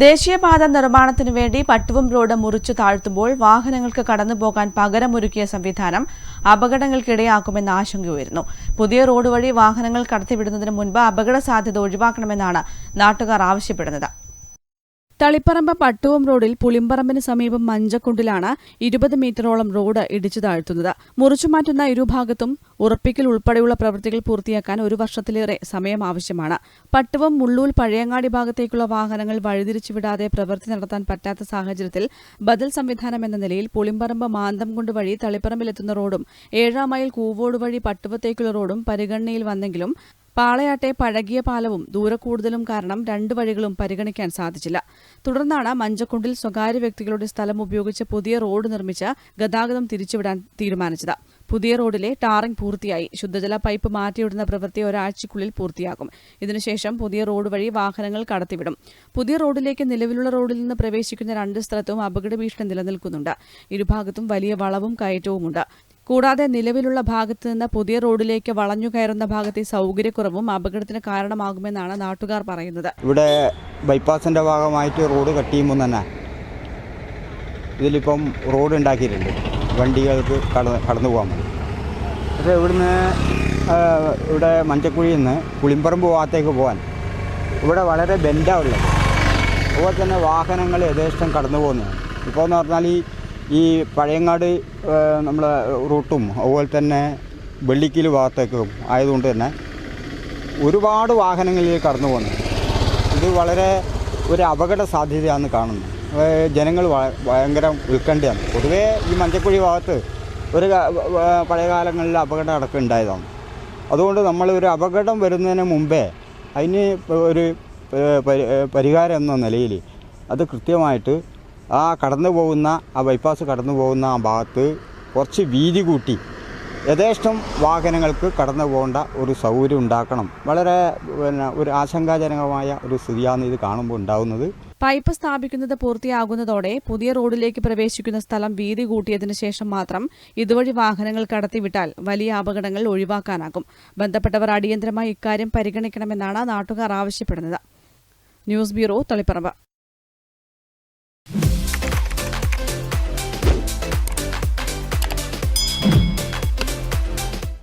ദേശീയപാത നിർമ്മാണത്തിനു വേണ്ടി പട്ടുവം റോഡ് മുറിച്ചു താഴ്ത്തുമ്പോൾ വാഹനങ്ങൾക്ക് കടന്നുപോകാൻ പകരമൊരുക്കിയ സംവിധാനം അപകടങ്ങൾക്കിടയാക്കുമെന്ന ആശങ്കയുയരുന്നു. പുതിയ റോഡ് വഴി വാഹനങ്ങൾ കടത്തിവിടുന്നതിന് മുൻപ് അപകട സാധ്യത ഒഴിവാക്കണമെന്നാണ് നാട്ടുകാർ ആവശ്യപ്പെടുന്നത്. തളിപ്പറമ്പ് പട്ടുവം റോഡിൽ പുളിമ്പറമ്പിന് സമീപം മഞ്ചക്കുണ്ടിലാണ് ഇരുപത് മീറ്ററോളം റോഡ് ഇടിച്ചു താഴ്ത്തുന്നത്. മുറിച്ചുമാറ്റുന്ന ഇരുഭാഗത്തും ഉറപ്പിക്കൽ ഉൾപ്പെടെയുള്ള പ്രവൃത്തികൾ പൂർത്തിയാക്കാൻ ഒരു വർഷത്തിലേറെ സമയം ആവശ്യമാണ്. പട്ടുവം മുള്ളൂൽ പഴയങ്ങാടി ഭാഗത്തേക്കുള്ള വാഹനങ്ങൾ വഴിതിരിച്ചുവിടാതെ പ്രവൃത്തി നടത്താൻ പറ്റാത്ത സാഹചര്യത്തിൽ ബദൽ സംവിധാനം എന്ന നിലയിൽ പുളിമ്പറമ്പ് മാന്തംകുണ്ട് വഴി തളിപ്പറമ്പിലെത്തുന്ന റോഡും ഏഴാം മൈൽ കൂവോട് വഴി പട്ടുവത്തേക്കുള്ള റോഡും പരിഗണനയിൽ വന്നെങ്കിലും പാളയാട്ടെ പഴകിയ പാലവും ദൂരക്കൂടുതലും കാരണം രണ്ട് വഴികളും പരിഗണിക്കാൻ സാധിച്ചില്ല. തുടർന്നാണ് മഞ്ചക്കുണ്ടിൽ സ്വകാര്യ വ്യക്തികളുടെ സ്ഥലം ഉപയോഗിച്ച് പുതിയ റോഡ് നിർമ്മിച്ച് ഗതാഗതം തിരിച്ചുവിടാൻ തീരുമാനിച്ചത്. പുതിയ റോഡിലെ ടാറിംഗ് പൂർത്തിയായി. ശുദ്ധജല പൈപ്പ് മാറ്റിയിടുന്ന പ്രവൃത്തി ഒരാഴ്ചയ്ക്കുള്ളിൽ പൂർത്തിയാകും. ഇതിനുശേഷം പുതിയ റോഡ് വഴി വാഹനങ്ങൾ കടത്തിവിടും. പുതിയ റോഡിലേക്ക് നിലവിലുള്ള റോഡിൽ നിന്ന് പ്രവേശിക്കുന്ന രണ്ട് സ്ഥലത്തും അപകട ഭീഷണി നിലനിൽക്കുന്നുണ്ട്. ഇരുഭാഗത്തും വലിയ വളവും കയറ്റവുമുണ്ട്. കൂടാതെ നിലവിലുള്ള ഭാഗത്ത് നിന്ന് പുതിയ റോഡിലേക്ക് വളഞ്ഞു കയറുന്ന ഭാഗത്തെ സൗകര്യക്കുറവും അപകടത്തിന് കാരണമാകുമെന്നാണ് നാട്ടുകാർ പറയുന്നത്. ഇവിടെ ബൈപ്പാസിന്റെ ഭാഗമായിട്ട് റോഡ് കട്ട് ചെയ്യുമ്പോൾ തന്നെ ഇതിലിപ്പം റോഡ് ഉണ്ടാക്കിയിട്ടുണ്ട്. വണ്ടികൾക്ക് കടന്ന് പോകാൻ പക്ഷേ ഇവിടുന്ന് ഇവിടെ മഞ്ചക്കുഴിയിൽ നിന്ന് പുളിമ്പറമ്പ് ഭാഗത്തേക്ക് പോകാൻ ഇവിടെ വളരെ ബെൻഡാ ഉള്ളത്. അതുപോലെ തന്നെ വാഹനങ്ങൾ യഥേഷ്ടം കടന്നു പോകുന്നതാണ് ഇപ്പോൾ എന്ന് പറഞ്ഞാൽ ഈ ഈ പഴയങ്ങാട് നമ്മളെ റൂട്ടും അതുപോലെ തന്നെ വെള്ളിക്കൽ ഭാഗത്തേക്കും ആയതുകൊണ്ട് തന്നെ ഒരുപാട് വാഹനങ്ങളിൽ കടന്നു പോകുന്നു ഇത് വളരെ ഒരു അപകട സാധ്യതയാണ് കാണുന്നത് ജനങ്ങൾ ഭയങ്കര ഉത്കണ്ഠയാണ്. പൊതുവേ ഈ മഞ്ചക്കുഴി ഭാഗത്ത് ഒരു പഴയ കാലങ്ങളിൽ അപകടം അടക്കം ഉണ്ടായതാണ് അതുകൊണ്ട് നമ്മൾ ഒരു അപകടം വരുന്നതിന് മുമ്പേ അതിന് ഒരു പരിഹാരം എന്ന നിലയിൽ അത് കൃത്യമായിട്ട് ആ കടന്നു പോകുന്ന ആ ബൈപ്പാസ് കടന്നു പോകുന്ന ആ ഭാഗത്ത് കുറച്ച് വീതി കൂട്ടി. യഥേഷ്ടം വാഹനങ്ങൾക്ക് കടന്നു പോകേണ്ട ഒരു സൗകര്യം ഉണ്ടാക്കണം. വളരെ പിന്നെ ഒരു ആശങ്കാജനകമായ ഒരു സ്ഥിതിയാണ് ഇത് കാണുമ്പോൾ ഉണ്ടാകുന്നത് പൈപ്പ് സ്ഥാപിക്കുന്നത് പൂർത്തിയാകുന്നതോടെ പുതിയ റോഡിലേക്ക് പ്രവേശിക്കുന്ന സ്ഥലം വീതി കൂട്ടിയതിനു ശേഷം മാത്രം ഇതുവഴി വാഹനങ്ങൾ കടത്തിവിട്ടാൽ വലിയ അപകടങ്ങൾ ഒഴിവാക്കാനാകും. ബന്ധപ്പെട്ടവർ അടിയന്തരമായി ഇക്കാര്യം പരിഗണിക്കണമെന്നാണ് നാട്ടുകാർ ആവശ്യപ്പെടുന്നത്. News bureau Taliparamba.